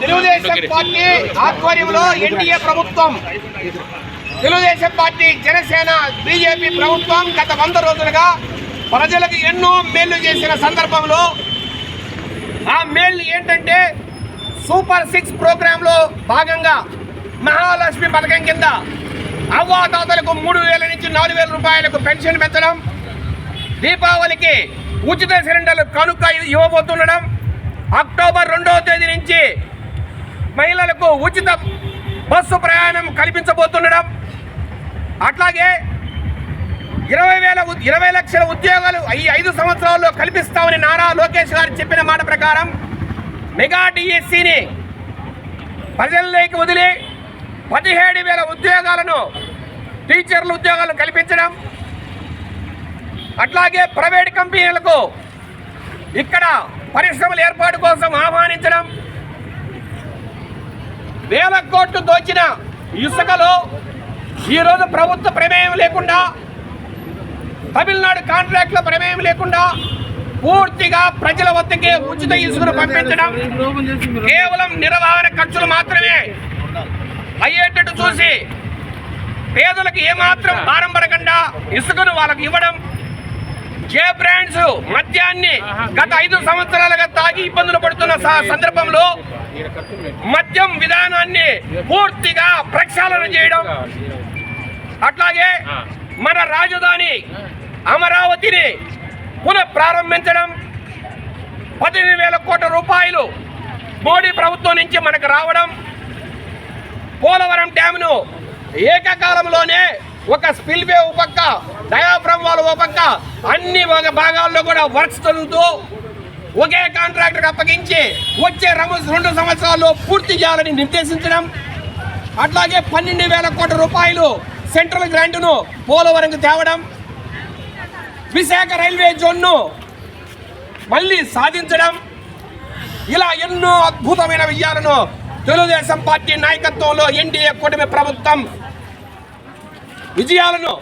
Telugu Desam party ఆధ్వర్యంలో NDA ప్రభుత్వం Telugu Desam party Janasena BJP ప్రభుత్వం గత వంద రోజులుగా ప్రజలకు ఎన్నో మేళ్ళు చేసిన సందర్భంలో ఆ మేళ్ళు ఏంటంటే సూపర్ సిక్స్ ప్రోగ్రాంలో భాగంగా మహాలక్ష్మి పథకం కింద అవ్వాతాతలకు మూడు వేల నుంచి నాలుగు వేల రూపాయలకు పెన్షన్ పెంచడం దీపావళికి ఉచిత సిలిండర్లు కనుక ఇవ్వబోతుండడం అక్టోబర్ రెండవ తేదీ నుంచి మహిళలకు ఉచిత బస్సు ప్రయాణం కల్పించబోతుండడం అట్లాగే ఇరవై వేల ఇరవై లక్షల ఉద్యోగాలు ఈ ఐదు సంవత్సరాల్లో కల్పిస్తామని నారా లోకేష్ గారు చెప్పిన మాట ప్రకారం మెగా డిఎస్సిని ప్రజల్లోకి వదిలి పదిహేడు వేల ఉద్యోగాలను టీచర్ల ఉద్యోగాలను కల్పించడం అట్లాగే ప్రైవేట్ కంపెనీలకు ఇక్కడ పరిశ్రమల ఏర్పాటు కోసం ఆహ్వానించడం వేల కోట్లు దోచిన ఇసుకలో ఈరోజు ప్రభుత్వ ప్రమేయం లేకుండా తమిళనాడు కాంట్రాక్టుల ప్రమేయం లేకుండా పూర్తిగా ప్రజల వద్దకే ఉచిత ఇసుకను పంపించడం కేవలం నిర్వహణ ఖర్చులు మాత్రమే. అయ్యేటట్టు చూసి పేదలకు ఏమాత్రం భారం పడకుండా ఇసుకను వాళ్ళకి ఇవ్వడం జే బ్రాండ్స్ మద్యాన్ని గత ఐదు సంవత్సరాలుగా తాగి ఇబ్బందులు పడుతున్న సందర్భంలో మద్యం విధానాన్ని పూర్తిగా ప్రక్షాళన చేయడం. అట్లాగే మన రాజధాని అమరావతిని పునః ప్రారంభించడం పదిహేను వేల కోట్ల రూపాయలు మోడీ ప్రభుత్వం నుంచి మనకు రావడం పోలవరం డ్యామ్ను ఏకకాలంలోనే ఒక స్పిల్వే ఒక పక్క డయాఫ్రమ్ వాళ్ళు ఒక పక్క అన్ని భాగాల్లో కూడా వర్క్స్ జరుగుతూ ఒకే కాంట్రాక్టర్ అప్పగించి వచ్చే రమ రెండు సంవత్సరాల్లో పూర్తి చేయాలని నిర్దేశించడం. అట్లాగే పన్నెండు వేల కోట్ల రూపాయలు సెంట్రల్ గ్రాంట్ను పోలవరంకు తేవడం. విశాఖ రైల్వే జోన్ను మళ్ళీ సాధించడం. ఇలా ఎన్నో అద్భుతమైన విజయాలను తెలుగుదేశం పార్టీ నాయకత్వంలో ఎన్డీఏ కూటమి ప్రభుత్వం విజయాలను